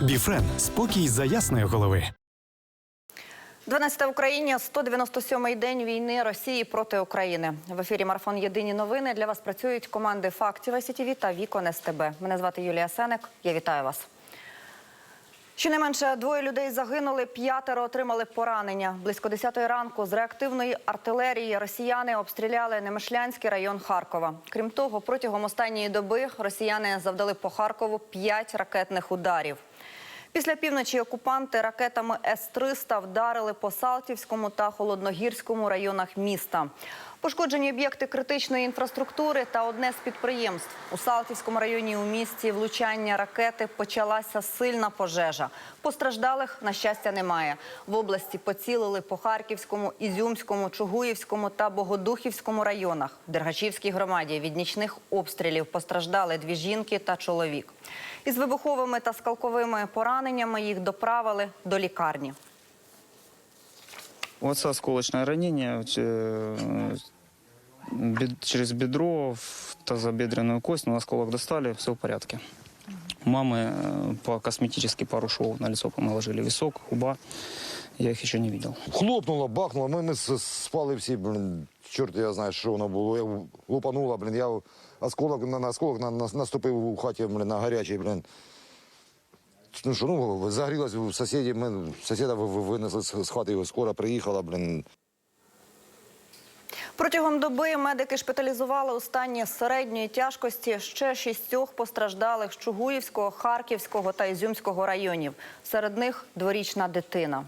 Біфрен спокій за ясної голови. 12 в Україні 197-й день війни Росії проти України. В ефірі марафон Єдині новини для вас працюють команди Фактів СІТВ та Вікон СТБ. Мене звати Юлія Сенек. Я вітаю вас. Щонайменше двоє людей загинули, п'ятеро отримали поранення. Близько 10 ранку з реактивної артилерії росіяни обстріляли Немишлянський район Харкова. Крім того, протягом останньої доби росіяни завдали по Харкову п'ять ракетних ударів. Після півночі окупанти ракетами С-300 вдарили по Салтівському та Холодногірському районах міста. Пошкоджені об'єкти критичної інфраструктури та одне з підприємств. У Салтівському районі у місті влучання ракети почалася сильна пожежа. Постраждалих, на щастя, немає. В області поцілили по Харківському, Ізюмському, Чугуївському та Богодухівському районах. В Дергачівській громаді від нічних обстрілів постраждали дві жінки та чоловік. Із вибуховими та скалковими пораненнями їх доправили до лікарні. У отца осколочное ранение э, бед- через бедро, в тазобедренную кость, но осколок достали, все в порядке. У мамы э, по косметически пару швов на лицо наложили висок, губа. Я их еще не видел. Хлопнуло, бахнуло. Ми, ми с- спали всі, блін, чорт я знаю, що воно було. Я лупануло, блін, я осколок на, на осколок на, на, наступив у хаті, блін, на гарячий, блін. Ну що, ну, загрілось в сусіді, ми сусіда ви- ви- винесли з, хати, скоро приїхала, блін. Протягом доби медики шпиталізували у стані середньої тяжкості ще шістьох постраждалих з Чугуївського, Харківського та Ізюмського районів. Серед них дворічна дитина.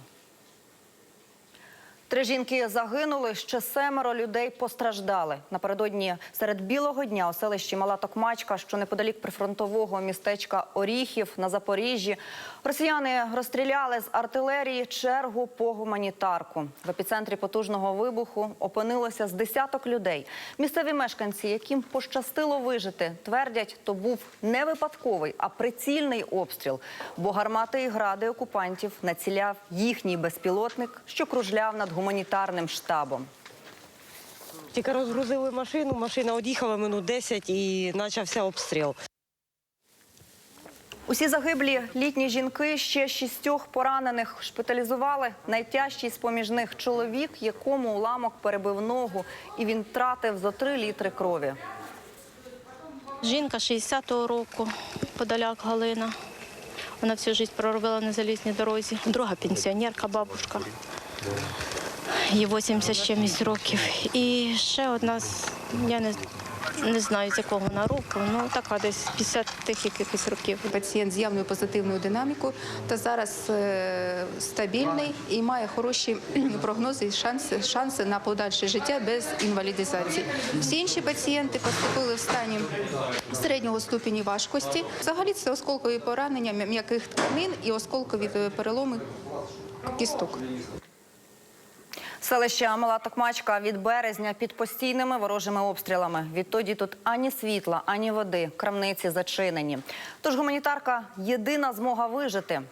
Три жінки загинули, ще семеро людей постраждали. Напередодні серед білого дня у селищі Мала Токмачка, що неподалік прифронтового містечка Оріхів на Запоріжжі, росіяни розстріляли з артилерії чергу по гуманітарку. В епіцентрі потужного вибуху опинилося з десяток людей. Місцеві мешканці, яким пощастило вижити, твердять, то був не випадковий, а прицільний обстріл. Бо гармати і гради окупантів націляв їхній безпілотник, що кружляв над гуманітарним штабом. Тільки розгрузили машину, машина од'їхала минут 10 і почався обстріл. Усі загиблі літні жінки, ще шістьох поранених шпиталізували. Найтяжчий з поміж них чоловік, якому уламок перебив ногу, і він втратив зо три літри крові. Жінка 60-го року, Подоляк Галина. Вона всю життя проробила на залізній дорозі. Друга пенсіонерка, бабушка. Їй 80 з чимось років. І ще одна, я не, не знаю, з якого вона року, ну така десь 50 тих якихось років. Пацієнт з явною позитивною динамікою та зараз е, стабільний і має хороші прогнози і шанси, шанси на подальше життя без інвалідизації. Всі інші пацієнти поступили в стані середнього ступені важкості. Взагалі це осколкові поранення м'яких тканин і осколкові е, переломи кісток. Селище Мала Токмачка від березня під постійними ворожими обстрілами. Відтоді тут ані світла, ані води, крамниці зачинені. Тож гуманітарка єдина змога вижити.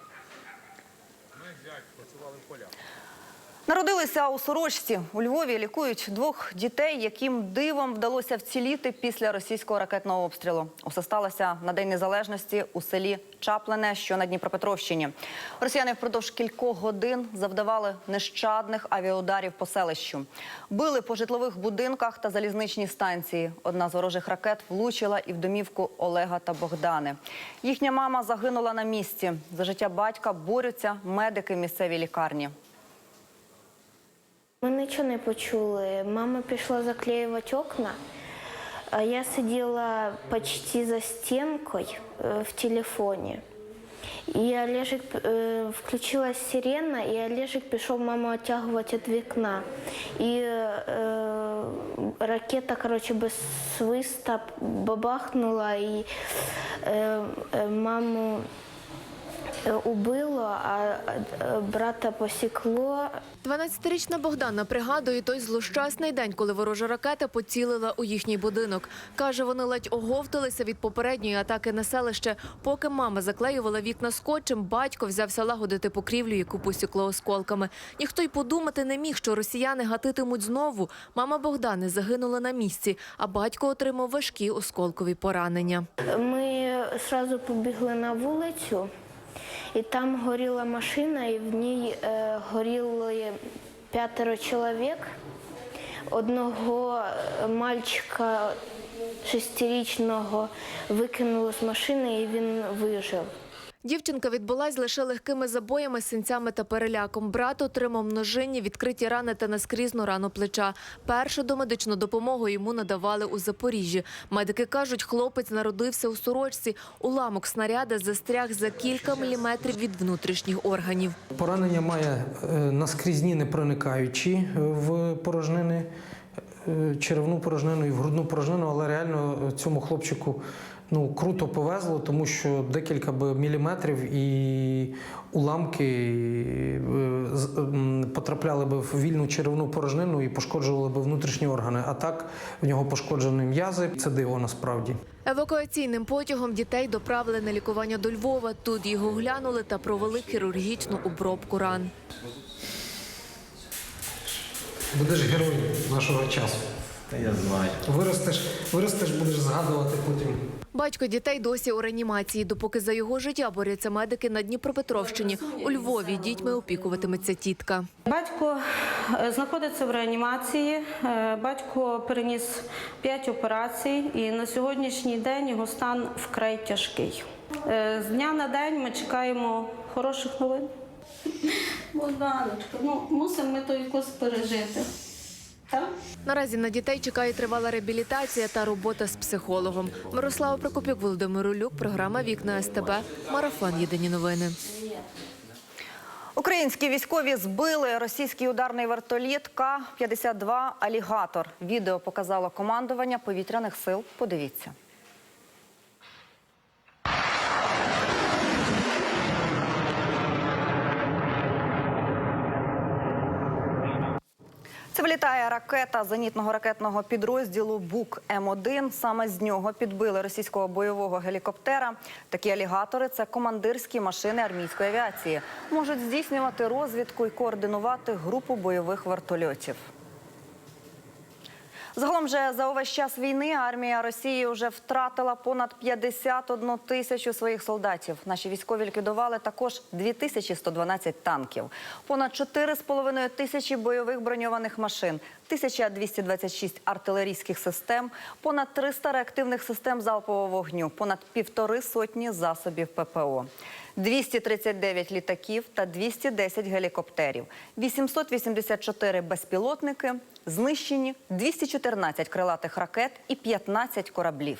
Народилися у Сорочці. У Львові лікують двох дітей, яким дивом вдалося вціліти після російського ракетного обстрілу. Усе сталося на День Незалежності у селі Чаплене, що на Дніпропетровщині. Росіяни впродовж кількох годин завдавали нещадних авіаударів по селищу. Били по житлових будинках та залізничній станції. Одна з ворожих ракет влучила і в домівку Олега та Богдани. Їхня мама загинула на місці. За життя батька борються медики місцевій лікарні. Ми нічого не почули. Мама пішла заклеювати окна, а я сиділа почти за стінкою е, в телефоні. І Олежик е, включилась сирена, і Олежик пішов маму оттягувати від вікна. І е, ракета, коротше, без свиста бабахнула і е, маму убило, а е, брата посікло. 12-річна Богдана пригадує той злощасний день, коли ворожа ракета поцілила у їхній будинок. Каже, вони ледь оговталися від попередньої атаки на селище. Поки мама заклеювала вікна скотчем, батько взявся лагодити покрівлю, яку посікло осколками. Ніхто й подумати не міг, що росіяни гатитимуть знову. Мама Богдани загинула на місці, а батько отримав важкі осколкові поранення. Ми одразу побігли на вулицю і там горіла машина, і в ній е, горіли п'ятеро чоловік. Одного е, мальчика шестирічного викинули з машини, і він вижив. Дівчинка відбулась лише легкими забоями, синцями та переляком. Брат отримав множинні, відкриті рани та наскрізну рану плеча. Першу домедичну допомогу йому надавали у Запоріжжі. Медики кажуть, хлопець народився у сорочці. Уламок снаряда застряг за кілька міліметрів від внутрішніх органів. Поранення має е, наскрізні непроникаючі е, в порожнини, черевну порожнину і в грудну порожнину, але реально е, цьому хлопчику ну, круто повезло, тому що декілька би міліметрів і уламки е, потрапляли би в вільну черевну порожнину і пошкоджували би внутрішні органи. А так в нього пошкоджені м'язи. Це диво насправді. Евакуаційним потягом дітей доправили на лікування до Львова. Тут їх оглянули та провели хірургічну обробку ран. Будеш героєм нашого часу. Та Я знаю. Виростеш, виростеш, будеш згадувати потім. Батько дітей досі у реанімації. Допоки за його життя борються медики на Дніпропетровщині. У Львові дітьми опікуватиметься тітка. Батько е, знаходиться в реанімації. Е, Батько переніс 5 операцій, і на сьогоднішній день його стан вкрай тяжкий. Е, З дня на день ми чекаємо хороших новин. Богданочка, ну мусимо ми той якось пережити. Так? Наразі на дітей чекає тривала реабілітація та робота з психологом. Мирослава Прокопюк, Володимир Улюк, програма Вікна СТБ. Марафон. Єдині новини. Українські військові збили російський ударний вертоліт К-52 «Алігатор». Відео показало командування повітряних сил. Подивіться. Це влітає ракета зенітного ракетного підрозділу БУК М1. Саме з нього підбили російського бойового гелікоптера. Такі алігатори це командирські машини армійської авіації. Можуть здійснювати розвідку і координувати групу бойових вертольотів. Загалом же за увесь час війни армія Росії вже втратила понад 51 тисячу своїх солдатів. Наші військові ліквідували також 2112 танків, понад 4,5 тисячі бойових броньованих машин, 1226 артилерійських систем, понад 300 реактивних систем залпового вогню, понад півтори сотні засобів ППО. 239 літаків та 210 гелікоптерів, 884 безпілотники, знищені 214 крилатих ракет і 15 кораблів.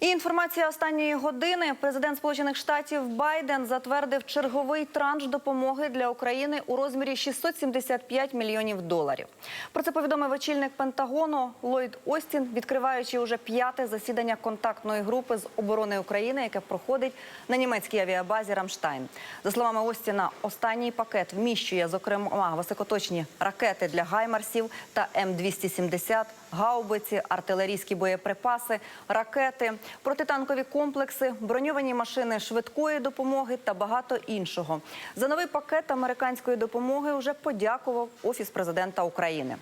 І інформація останньої години. Президент Сполучених Штатів Байден затвердив черговий транш допомоги для України у розмірі 675 мільйонів доларів. Про це повідомив очільник Пентагону Ллойд Остін, відкриваючи уже п'яте засідання контактної групи з оборони України, яке проходить на німецькій авіабазі Рамштайн. За словами Остіна, останній пакет вміщує зокрема високоточні ракети для гаймарсів та М270, гаубиці, артилерійські боєприпаси, ракети, протитанкові комплекси, броньовані машини швидкої допомоги та багато іншого. За новий пакет американської допомоги вже подякував офіс президента України.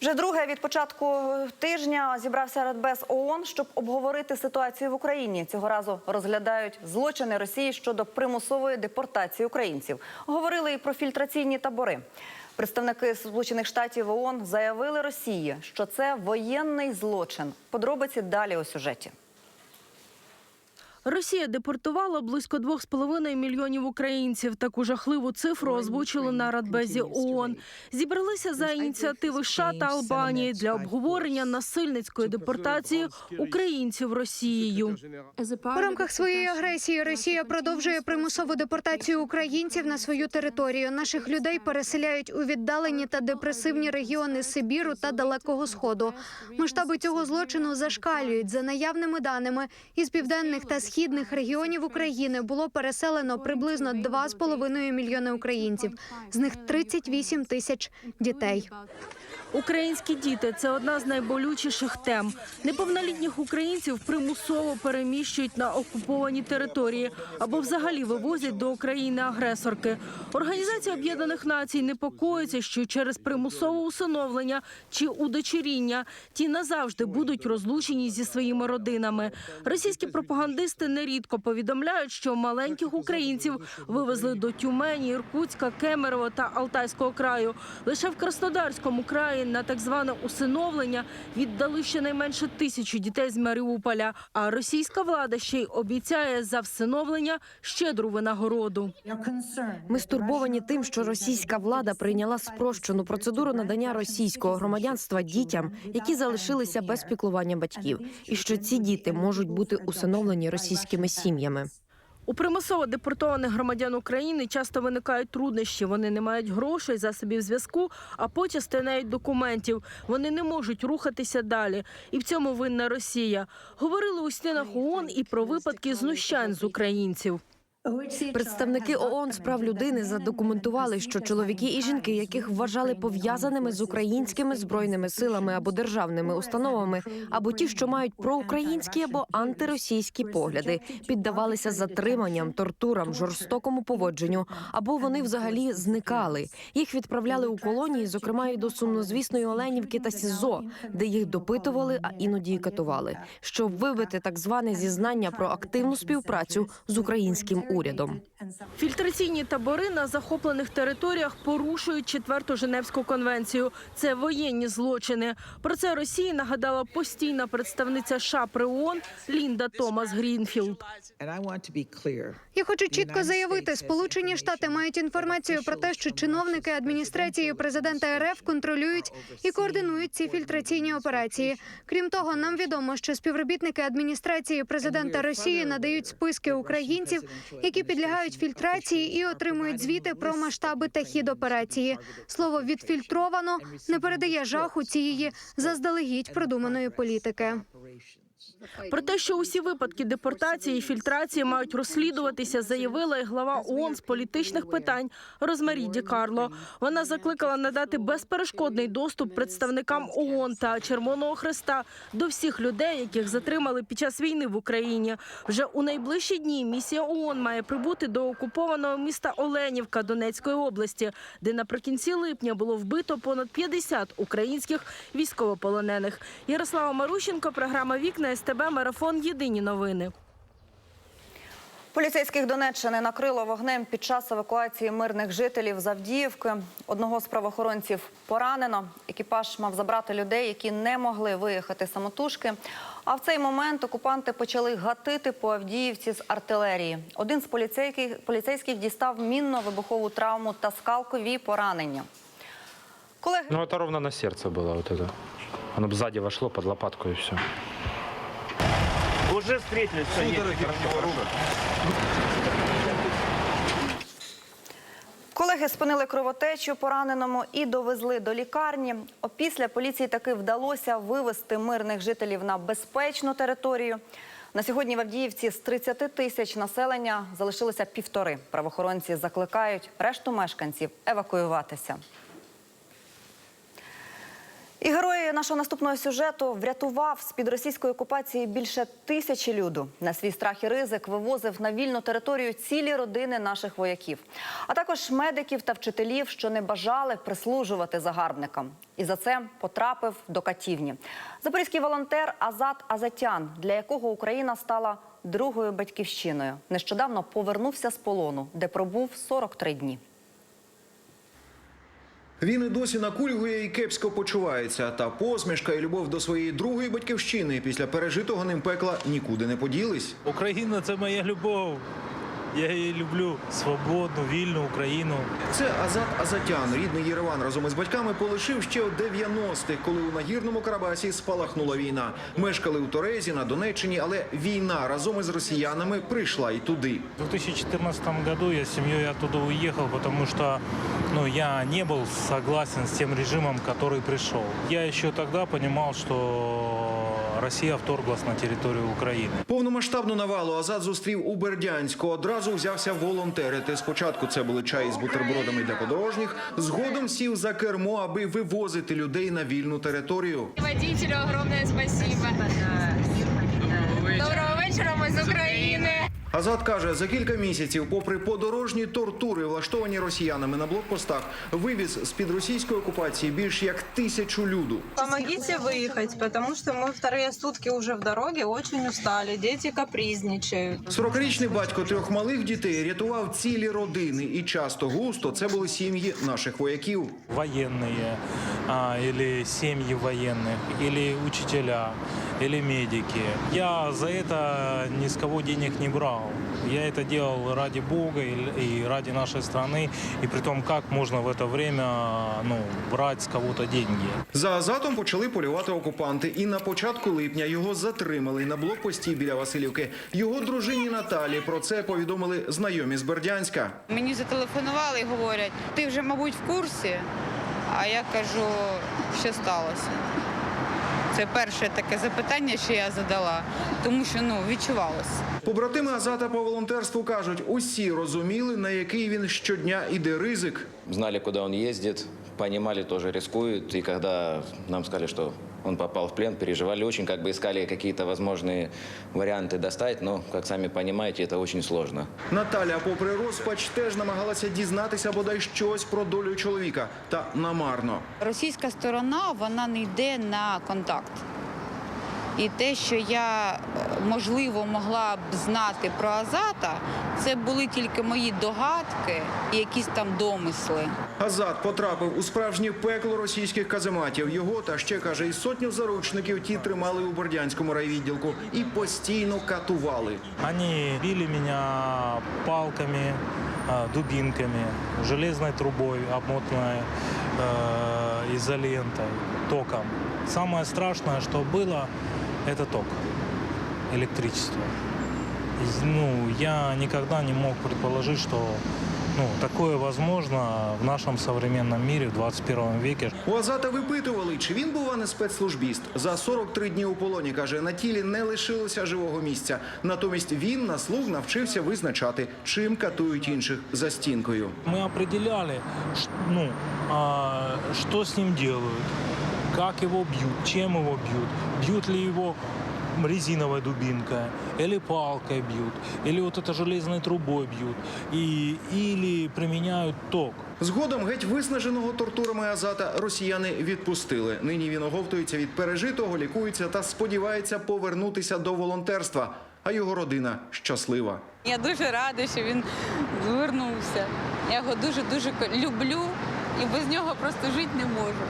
Вже друге від початку тижня зібрався Радбез ООН, щоб обговорити ситуацію в Україні. Цього разу розглядають злочини Росії щодо примусової депортації українців. Говорили і про фільтраційні табори. Представники Сполучених Штатів ООН заявили Росії, що це воєнний злочин. Подробиці далі у сюжеті. Росія депортувала близько 2,5 мільйонів українців. Таку жахливу цифру озвучили на Радбезі ООН. Зібралися за ініціативи США та Албанії для обговорення насильницької депортації українців Росією. У рамках своєї агресії Росія продовжує примусову депортацію українців на свою територію. Наших людей переселяють у віддалені та депресивні регіони Сибіру та Далекого Сходу. Масштаби цього злочину зашкалюють за наявними даними. Із південних та східних регіонів України було переселено приблизно 2,5 мільйони українців. З них 38 тисяч дітей. Українські діти це одна з найболючіших тем. Неповнолітніх українців примусово переміщують на окуповані території або взагалі вивозять до України-агресорки. Організація Об'єднаних Націй непокоїться, що через примусове усиновлення чи удочеріння ті назавжди будуть розлучені зі своїми родинами. Російські пропагандисти нерідко повідомляють, що маленьких українців вивезли до Тюмені, Іркутська, Кемерово та Алтайського краю. Лише в Краснодарському краї на так зване усиновлення віддали щонайменше тисячу дітей з Маріуполя. А російська влада ще й обіцяє за всиновлення щедру винагороду. Ми стурбовані тим, що російська влада прийняла спрощену процедуру надання російського громадянства дітям, які залишилися без піклування батьків, і що ці діти можуть бути усиновлені російськими сім'ями. У примусово депортованих громадян України часто виникають труднощі. Вони не мають грошей, засобів зв'язку, а почасти навіть документів. Вони не можуть рухатися далі. І в цьому винна Росія. Говорили у стінах ООН і про випадки знущань з українців. Представники ООН з прав людини задокументували, що чоловіки і жінки, яких вважали пов'язаними з українськими збройними силами або державними установами, або ті, що мають проукраїнські або антиросійські погляди, піддавалися затриманням, тортурам, жорстокому поводженню, або вони взагалі зникали. Їх відправляли у колонії, зокрема і до сумнозвісної Оленівки та СІЗО, де їх допитували, а іноді і катували, щоб вибити так зване зізнання про активну співпрацю з українським урядом. Фільтраційні табори на захоплених територіях порушують четверту Женевську конвенцію. Це воєнні злочини. Про це Росії нагадала постійна представниця США при ООН Лінда Томас Грінфілд. Я хочу чітко заявити, Сполучені Штати мають інформацію про те, що чиновники адміністрації президента РФ контролюють і координують ці фільтраційні операції. Крім того, нам відомо, що співробітники адміністрації президента Росії надають списки українців, які підлягають фільтрації і отримують звіти про масштаби та хід операції. Слово відфільтровано не передає жаху цієї заздалегідь продуманої політики. Про те, що усі випадки депортації і фільтрації мають розслідуватися, заявила і глава ООН з політичних питань Розмарі Ді Карло. Вона закликала надати безперешкодний доступ представникам ООН та Червоного Хреста до всіх людей, яких затримали під час війни в Україні. Вже у найближчі дні місія ООН має прибути до окупованого міста Оленівка Донецької області, де наприкінці липня було вбито понад 50 українських військовополонених. Ярослава Марущенко, програма Вікна СТБ Марафон. Єдині новини. Поліцейських Донеччини накрило вогнем під час евакуації мирних жителів з Авдіївки. Одного з правоохоронців поранено. Екіпаж мав забрати людей, які не могли виїхати самотужки. А в цей момент окупанти почали гатити по Авдіївці з артилерії. Один з поліцейських, поліцейських дістав мінно-вибухову травму та скалкові поранення. Колеги Ну, это ровно на сердце было вот это. Оно бы сзади вошло под лопатку и все. Уже встретились. Колеги спинили кровотечу пораненому і довезли до лікарні. Опісля поліції таки вдалося вивезти мирних жителів на безпечну територію. На сьогодні в Авдіївці з 30 тисяч населення залишилося півтори. Правоохоронці закликають решту мешканців евакуюватися. І герой нашого наступного сюжету врятував з-під російської окупації більше тисячі люду. На свій страх і ризик вивозив на вільну територію цілі родини наших вояків, а також медиків та вчителів, що не бажали прислужувати загарбникам. І за це потрапив до катівні. Запорізький волонтер Азат Азатян, для якого Україна стала другою батьківщиною, нещодавно повернувся з полону, де пробув 43 дні. Він і досі накульгує і кепсько почувається. Та посмішка і любов до своєї другої батьківщини після пережитого ним пекла нікуди не поділись. Україна це моя любов. Я її люблю свободну, вільну Україну. Це Азат Азатян, рідний Єреван разом із батьками полишив ще у 90-х, коли у нагірному Карабасі спалахнула війна. Мешкали у Торезі на Донеччині, але війна разом із росіянами прийшла і туди. В 2014 году я с семьей оттуда уехал, потому что ну, я не был согласен с тем режимом, который пришел. Я еще тогда понимал, что Россия вторглась на територію України. Повномасштабну навалу Азад зустрів у Бердянську. Одразу взявся волонтерити. Спочатку це були чаї з бутербродами для подорожніх. Згодом сів за кермо, аби вивозити людей на вільну територію. Водителю огромне спасибо. Доброго вечора, ми з України. Азат каже, за кілька місяців, попри подорожні тортури, влаштовані росіянами на блокпостах, вивіз з під російської окупації більш як тисячу люду. Помогите выехать, потому что мы вторые сутки уже в дороге, очень устали, дети капризничают. 40-річний батько трьох малих дітей рятував цілі родини, і часто густо це були сім'ї наших вояків. Военные а, или семьи военных, или учителя, или медики. Я за это ни с кого денег не брал. Я это делал ради Бога и, и ради нашей страны. И при том, как можно в это время ну, брать с кого-то деньги. За Азатом почали полювати окупанти, і на початку липня його затримали на блокпості біля Васильівки. Його дружині Наталі про це повідомили знайомі з Бердянська. Мені зателефонували і говорять, ти вже, мабуть, в курсі. А я кажу, що сталося. Це перше таке запитання, що я задала, тому що ну відчувалося. Побратими Азата по волонтерству кажуть, усі розуміли, на який він щодня іде ризик. Знали, куди он їздить, розуміли, теж ризикують. І коли нам сказали, что он попал в плен, переживали очень, как бы искали какие-то возможные варианты достать, но, как сами понимаете, это очень сложно. Наталя, попри розпач, теж намагалася дізнатися бодай щось про долю чоловіка, та намарно. Російська сторона вона не йде на контакт. І те, що я е, можливо могла б знати про Азата, це були тільки мої догадки і якісь там домисли. Азат потрапив у справжнє пекло російських казематів. Його та ще каже, і сотню заручників ті тримали у Бердянському райвідділку і постійно катували. Они били меня палками, а, дубинками, железной трубой, обмотанной э, изолентой, током. Самое страшное, что было, это ток, электричество. И, Ну, я никогда не мог предположить, что ну, такое возможно в нашем современном мире в 21 веке. У Азата випитували, чи він був а не спецслужбіст. За 43 дні у полоні, каже, на тілі не лишилося живого місця. Натомість він на слух навчився визначати, чим катують інших за стінкою. Мы определяли, ш- ну, а, что с ним делают, как его бьют, чем его бьют, бьют ли его резиновой дубинкой, или палкой бьют, или вот это железной трубой бьют, и, или применяют ток. Згодом геть виснаженого тортурами Азата росіяни відпустили. Нині він оговтується від пережитого, лікується та сподівається повернутися до волонтерства. А його родина щаслива. Я дуже рада, що він звернувся. Я його дуже дуже люблю і без нього просто жити не можу.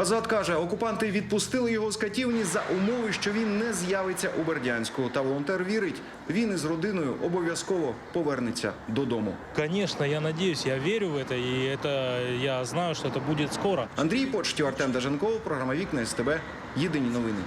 Азат каже, окупанти відпустили його з катівні за умови, що він не з'явиться у Бердянську. Та волонтер вірить, він із родиною обов'язково повернеться додому. Конечно, я надеюсь, я верю в это, и это я знаю, что это будет скоро. Андрій Почтів, Артем Даженков, програма Вікна СТБ. Єдині новини.